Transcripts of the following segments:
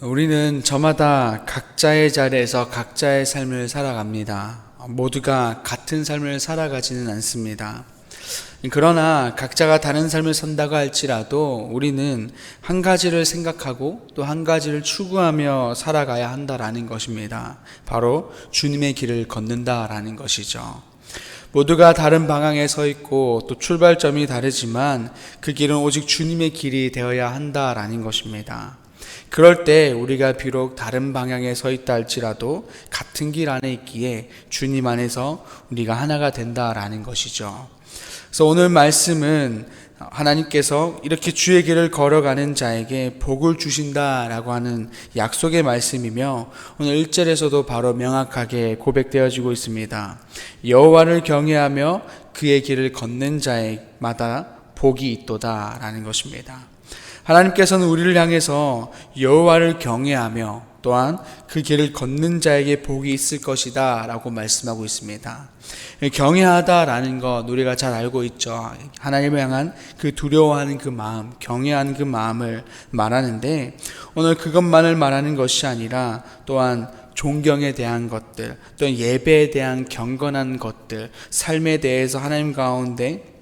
우리는 저마다 각자의 자리에서 각자의 삶을 살아갑니다. 모두가 같은 삶을 살아가지는 않습니다. 그러나 각자가 다른 삶을 산다고 할지라도 우리는 한 가지를 생각하고 또 한 가지를 추구하며 살아가야 한다라는 것입니다. 바로 주님의 길을 걷는다라는 것이죠. 모두가 다른 방향에 서 있고 또 출발점이 다르지만 그 길은 오직 주님의 길이 되어야 한다라는 것입니다. 그럴 때 우리가 비록 다른 방향에 서 있다 할지라도 같은 길 안에 있기에 주님 안에서 우리가 하나가 된다라는 것이죠. 그래서 오늘 말씀은 하나님께서 이렇게 주의 길을 걸어가는 자에게 복을 주신다라고 하는 약속의 말씀이며 오늘 1절에서도 바로 명확하게 고백되어지고 있습니다. 여호와를 경외하며 그의 길을 걷는 자에마다 복이 있도다라는 것입니다. 하나님께서는 우리를 향해서 여호와를 경외하며 또한 그 길을 걷는 자에게 복이 있을 것이다 라고 말씀하고 있습니다. 경외하다라는 것 우리가 잘 알고 있죠. 하나님을 향한 그 두려워하는 그 마음, 경외하는 그 마음을 말하는데 오늘 그것만을 말하는 것이 아니라 또한 존경에 대한 것들, 또 예배에 대한 경건한 것들, 삶에 대해서 하나님 가운데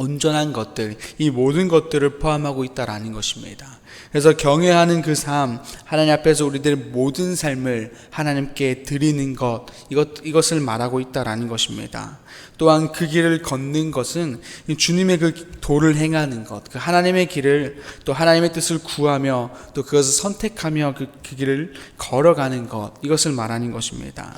온전한 것들, 이 모든 것들을 포함하고 있다라는 것입니다. 그래서 경외하는 그 삶, 하나님 앞에서 우리들의 모든 삶을 하나님께 드리는 것, 이것, 이것을 말하고 있다라는 것입니다. 또한 그 길을 걷는 것은 주님의 그 도를 행하는 것, 그 하나님의 길을 또 하나님의 뜻을 구하며 또 그것을 선택하며 그, 그 길을 걸어가는 것, 이것을 말하는 것입니다.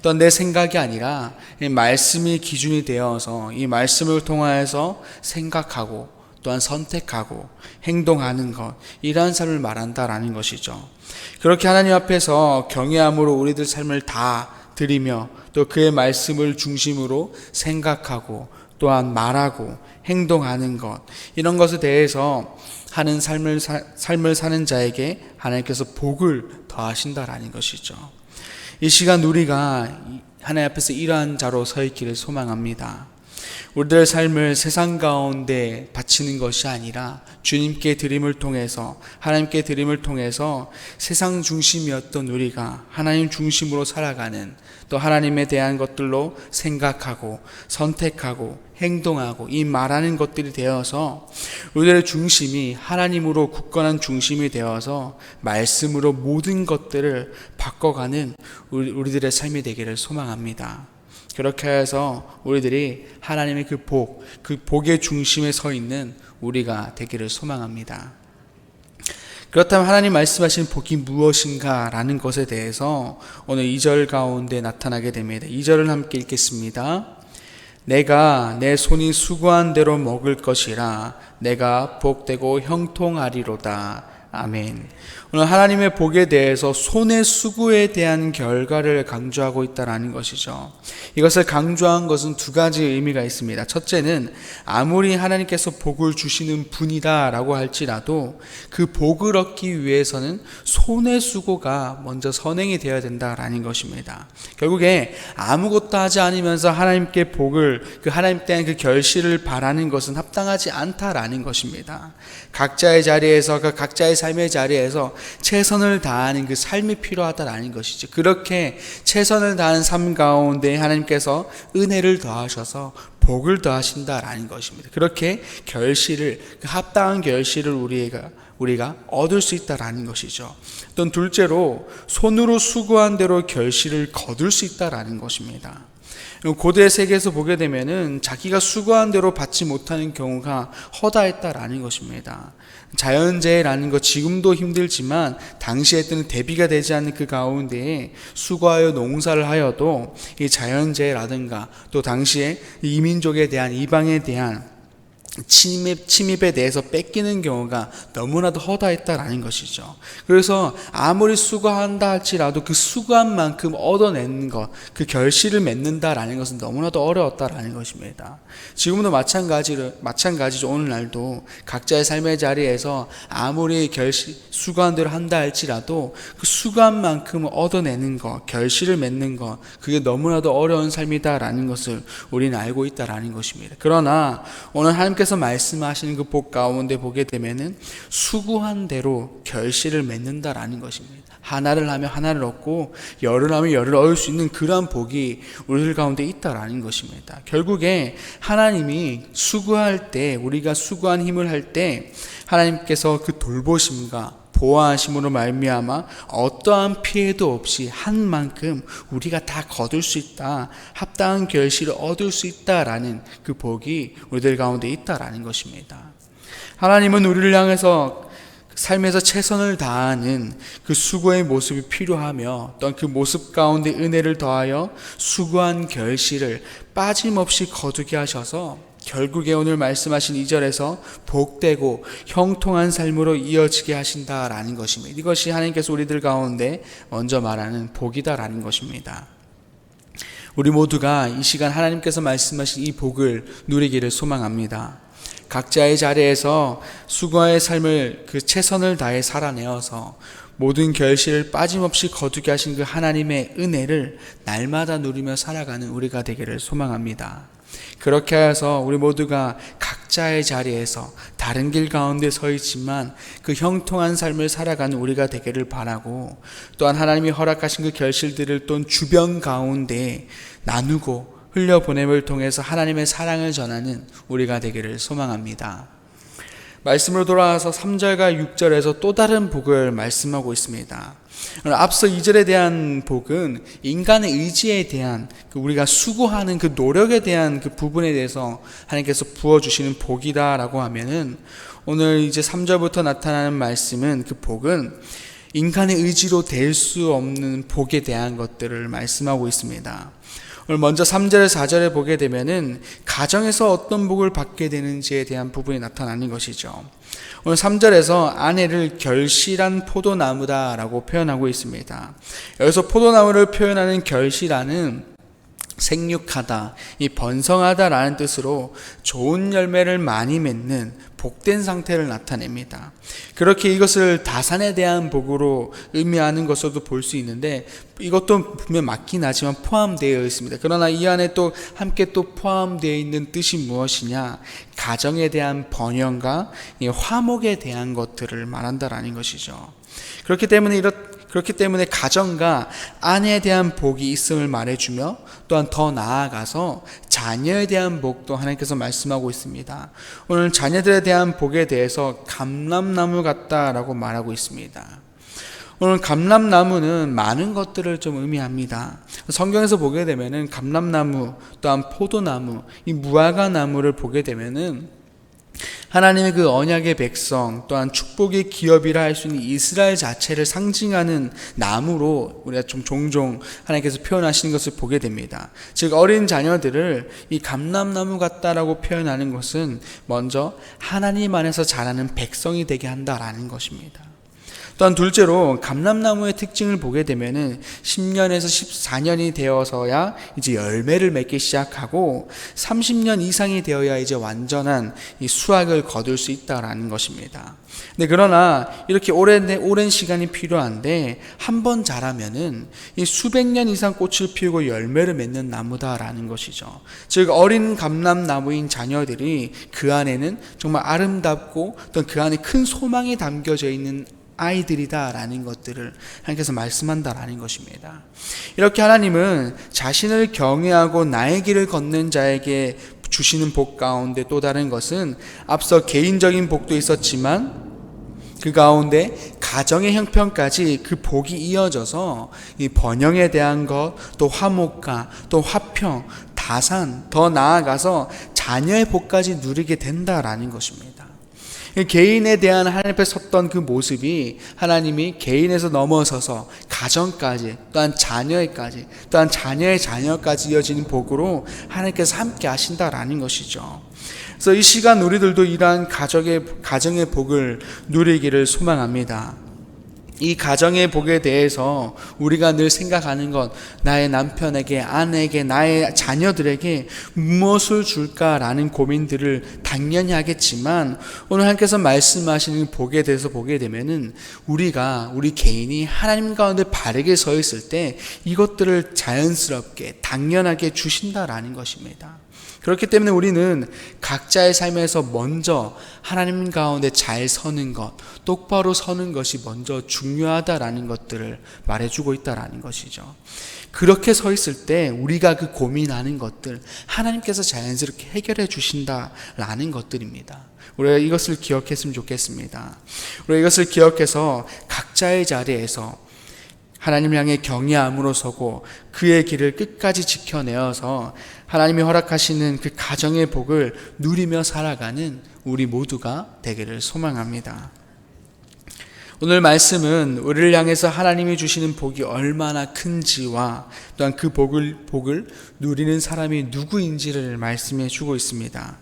또한 내 생각이 아니라 말씀이 기준이 되어서 이 말씀을 통하여서 생각하고 또한 선택하고 행동하는 것 이러한 삶을 말한다라는 것이죠. 그렇게 하나님 앞에서 경외함으로 우리들 삶을 다 드리며 또 그의 말씀을 중심으로 생각하고 또한 말하고 행동하는 것 이런 것에 대해서 하는 삶을 사, 삶을 사는 자에게 하나님께서 복을 더하신다라는 것이죠. 이 시간 우리가 하나님 앞에서 이러한 자로 서 있기를 소망합니다. 우리들의 삶을 세상 가운데 바치는 것이 아니라 주님께 드림을 통해서 하나님께 드림을 통해서 세상 중심이었던 우리가 하나님 중심으로 살아가는 또 하나님에 대한 것들로 생각하고 선택하고 행동하고 이 말하는 것들이 되어서 우리들의 중심이 하나님으로 굳건한 중심이 되어서 말씀으로 모든 것들을 바꿔가는 우리들의 삶이 되기를 소망합니다. 그렇게 해서 우리들이 하나님의 그 복, 그 복의 중심에 서 있는 우리가 되기를 소망합니다. 그렇다면 하나님 말씀하신 복이 무엇인가라는 것에 대해서 오늘 2절 가운데 나타나게 됩니다. 2절을 함께 읽겠습니다. 내가 내 손이 수고한 대로 먹을 것이라 내가 복되고 형통하리로다. 아멘. 오늘 하나님의 복에 대해서 손의 수고에 대한 결과를 강조하고 있다라는 것이죠. 이것을 강조한 것은 두 가지 의미가 있습니다. 첫째는 아무리 하나님께서 복을 주시는 분이다라고 할지라도 그 복을 얻기 위해서는 손의 수고가 먼저 선행이 되어야 된다라는 것입니다. 결국에 아무것도 하지 않으면서 하나님께 복을 그 하나님 대한 그 결실을 바라는 것은 합당하지 않다라는 것입니다. 각자의 자리에서 그 각자의 삶의 자리에서 최선을 다하는 그 삶이 필요하다라는 것이죠. 그렇게 최선을 다하는 삶 가운데 하나님께서 은혜를 더하셔서 복을 더하신다라는 것입니다. 그렇게 결실을 그 합당한 결실을 우리가 우리가 얻을 수 있다라는 것이죠. 또 둘째로 손으로 수고한 대로 결실을 거둘 수 있다라는 것입니다. 고대 세계에서 보게 되면은 자기가 수고한 대로 받지 못하는 경우가 허다했다라는 것입니다. 자연재해라는 것 지금도 힘들지만 당시에 때는 대비가 되지 않는 그 가운데에 수고하여 농사를 하여도 이 자연재해라든가 또 당시에 이민족에 대한 이방에 대한 침입, 침입에 대해서 뺏기는 경우가 너무나도 허다했다라는 것이죠. 그래서 아무리 수고한다 할지라도 그 수고한 만큼 얻어내는 것, 그 결실을 맺는다라는 것은 너무나도 어려웠다라는 것입니다. 지금도 마찬가지로, 마찬가지죠. 오늘날도 각자의 삶의 자리에서 아무리 결실, 수고한 대로 한다 할지라도 그 수고한 만큼 얻어내는 것, 결실을 맺는 것, 그게 너무나도 어려운 삶이다라는 것을 우리는 알고 있다라는 것입니다. 그러나 오늘 하나님께서 하나님께서 말씀하시는 그 복 가운데 보게 되면은 수고한 대로 결실을 맺는다라는 것입니다. 하나를 하면 하나를 얻고 열을 하면 열을 얻을 수 있는 그러한 복이 우리들 가운데 있다라는 것입니다. 결국에 하나님이 수고할 때 우리가 수고한 힘을 할 때 하나님께서 그 돌보심과 보호하심으로 말미암아 어떠한 피해도 없이 한 만큼 우리가 다 거둘 수 있다. 합당한 결실을 얻을 수 있다라는 그 복이 우리들 가운데 있다라는 것입니다. 하나님은 우리를 향해서 삶에서 최선을 다하는 그 수고의 모습이 필요하며 또한 그 모습 가운데 은혜를 더하여 수고한 결실을 빠짐없이 거두게 하셔서 결국에 오늘 말씀하신 이절에서 복되고 형통한 삶으로 이어지게 하신다라는 것입니다. 이것이 하나님께서 우리들 가운데 먼저 말하는 복이다라는 것입니다. 우리 모두가 이 시간 하나님께서 말씀하신 이 복을 누리기를 소망합니다. 각자의 자리에서 수고의 삶을 그 최선을 다해 살아내어서 모든 결실을 빠짐없이 거두게 하신 그 하나님의 은혜를 날마다 누리며 살아가는 우리가 되기를 소망합니다. 그렇게 해서 우리 모두가 각자의 자리에서 다른 길 가운데 서 있지만 그 형통한 삶을 살아가는 우리가 되기를 바라고 또한 하나님이 허락하신 그 결실들을 또 주변 가운데 나누고 흘려보냄을 통해서 하나님의 사랑을 전하는 우리가 되기를 소망합니다. 말씀으로 돌아와서 3절과 6절에서 또 다른 복을 말씀하고 있습니다. 앞서 2절에 대한 복은 인간의 의지에 대한 그 우리가 수고하는 그 노력에 대한 그 부분에 대해서 하나님께서 부어주시는 복이다라고 하면은 오늘 이제 3절부터 나타나는 말씀은 그 복은 인간의 의지로 될 수 없는 복에 대한 것들을 말씀하고 있습니다. 오늘 먼저 3절, 4절에 보게 되면은 가정에서 어떤 복을 받게 되는지에 대한 부분이 나타나는 것이죠. 오늘 3절에서 아내를 결실한 포도나무다라고 표현하고 있습니다. 여기서 포도나무를 표현하는 결실하는 생육하다, 이 번성하다라는 뜻으로 좋은 열매를 많이 맺는 복된 상태를 나타냅니다. 그렇게 이것을 다산에 대한 복으로 의미하는 것으로도 볼 수 있는데 이것도 분명 맞긴 하지만 포함되어 있습니다. 그러나 이 안에 또 함께 또 포함되어 있는 뜻이 무엇이냐? 가정에 대한 번영과 화목에 대한 것들을 말한다라는 것이죠. 그렇기 때문에 이렇 그렇기 때문에 가정과 아내에 대한 복이 있음을 말해주며 또한 더 나아가서 자녀에 대한 복도 하나님께서 말씀하고 있습니다. 오늘 자녀들에 대한 복에 대해서 감람나무 같다라고 말하고 있습니다. 오늘 감람나무는 많은 것들을 좀 의미합니다. 성경에서 보게 되면은 감람나무 또한 포도나무, 이 무화과 나무를 보게 되면은 하나님의 그 언약의 백성 또한 축복의 기업이라 할 수 있는 이스라엘 자체를 상징하는 나무로 우리가 좀 종종 하나님께서 표현하시는 것을 보게 됩니다. 즉 어린 자녀들을 이 감람나무 같다라고 표현하는 것은 먼저 하나님 안에서 자라는 백성이 되게 한다라는 것입니다. 또한 둘째로 감람나무의 특징을 보게 되면은 10년에서 14년이 되어서야 이제 열매를 맺기 시작하고 30년 이상이 되어야 이제 완전한 이 수확을 거둘 수 있다라는 것입니다. 네, 그러나 이렇게 오랜 오랜 시간이 필요한데 한 번 자라면은 이 수백 년 이상 꽃을 피우고 열매를 맺는 나무다라는 것이죠. 즉 어린 감람나무인 자녀들이 그 안에는 정말 아름답고 또그 안에 큰 소망이 담겨져 있는 아이들이다라는 것들을 하나님께서 말씀한다라는 것입니다. 이렇게 하나님은 자신을 경외하고 나의 길을 걷는 자에게 주시는 복 가운데 또 다른 것은 앞서 개인적인 복도 있었지만 그 가운데 가정의 형편까지 그 복이 이어져서 이 번영에 대한 것, 또 화목과 또 화평, 다산, 더 나아가서 자녀의 복까지 누리게 된다라는 것입니다. 개인에 대한 하나님 앞에 섰던 그 모습이 하나님이 개인에서 넘어서서 가정까지 또한 자녀에까지 또한 자녀의 자녀까지 이어지는 복으로 하나님께서 함께 하신다라는 것이죠. 그래서 이 시간 우리들도 이러한 가정의 가정의 복을 누리기를 소망합니다. 이 가정의 복에 대해서 우리가 늘 생각하는 것, 나의 남편에게, 아내에게, 나의 자녀들에게 무엇을 줄까라는 고민들을 당연히 하겠지만, 오늘 하나님께서 말씀하시는 복에 대해서 보게 되면은 우리가, 우리 개인이 하나님 가운데 바르게 서 있을 때 이것들을 자연스럽게, 당연하게 주신다라는 것입니다. 그렇기 때문에 우리는 각자의 삶에서 먼저 하나님 가운데 잘 서는 것, 똑바로 서는 것이 먼저 중요하다라는 것들을 말해주고 있다라는 것이죠. 그렇게 서 있을 때 우리가 그 고민하는 것들 하나님께서 자연스럽게 해결해 주신다라는 것들입니다. 우리가 이것을 기억했으면 좋겠습니다. 우리가 이것을 기억해서 각자의 자리에서 하나님 향해 경외함으로 서고 그의 길을 끝까지 지켜내어서 하나님이 허락하시는 그 가정의 복을 누리며 살아가는 우리 모두가 되기를 소망합니다. 오늘 말씀은 우리를 향해서 하나님이 주시는 복이 얼마나 큰지와 또한 그 복을 복을 누리는 사람이 누구인지를 말씀해 주고 있습니다.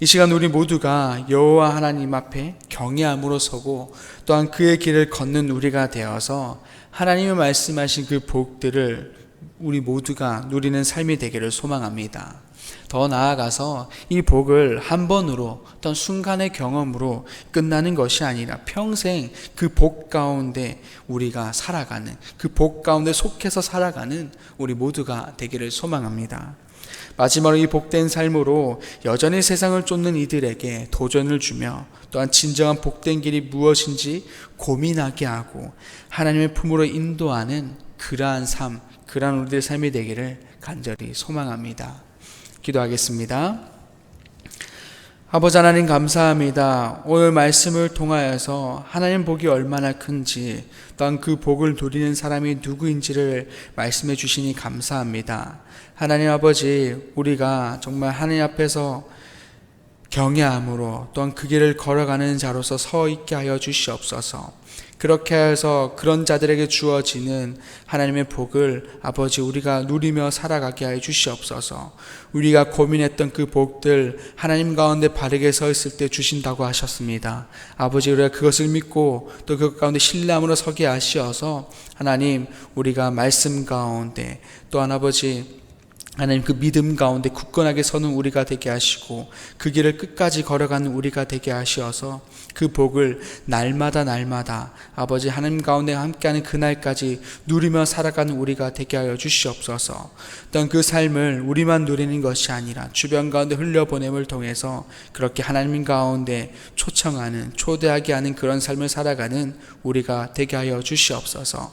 이 시간 우리 모두가 여호와 하나님 앞에 경외함으로 서고 또한 그의 길을 걷는 우리가 되어서 하나님이 말씀하신 그 복들을 우리 모두가 누리는 삶이 되기를 소망합니다. 더 나아가서 이 복을 한 번으로 어떤 순간의 경험으로 끝나는 것이 아니라 평생 그 복 가운데 우리가 살아가는 그 복 가운데 속해서 살아가는 우리 모두가 되기를 소망합니다. 마지막으로 이 복된 삶으로 여전히 세상을 쫓는 이들에게 도전을 주며 또한 진정한 복된 길이 무엇인지 고민하게 하고 하나님의 품으로 인도하는 그러한 삶, 그러한 우리들의 삶이 되기를 간절히 소망합니다. 기도하겠습니다. 아버지 하나님 감사합니다. 오늘 말씀을 통하여서 하나님 복이 얼마나 큰지 또한 그 복을 누리는 사람이 누구인지를 말씀해 주시니 감사합니다. 하나님 아버지 우리가 정말 하나님 앞에서 경외함으로 또한 그 길을 걸어가는 자로서 서 있게 하여 주시옵소서. 그렇게 해서 그런 자들에게 주어지는 하나님의 복을 아버지 우리가 누리며 살아가게 하여 주시옵소서. 우리가 고민했던 그 복들 하나님 가운데 바르게 서 있을 때 주신다고 하셨습니다. 아버지 우리가 그것을 믿고 또 그 가운데 신뢰함으로 서게 하시어서 하나님 우리가 말씀 가운데 또한 아버지 하나님 그 믿음 가운데 굳건하게 서는 우리가 되게 하시고 그 길을 끝까지 걸어가는 우리가 되게 하시어서 그 복을 날마다 날마다 아버지 하나님 가운데 함께하는 그날까지 누리며 살아가는 우리가 되게 하여 주시옵소서. 또한 그 삶을 우리만 누리는 것이 아니라 주변 가운데 흘려보냄을 통해서 그렇게 하나님 가운데 초청하는 초대하게 하는 그런 삶을 살아가는 우리가 되게 하여 주시옵소서.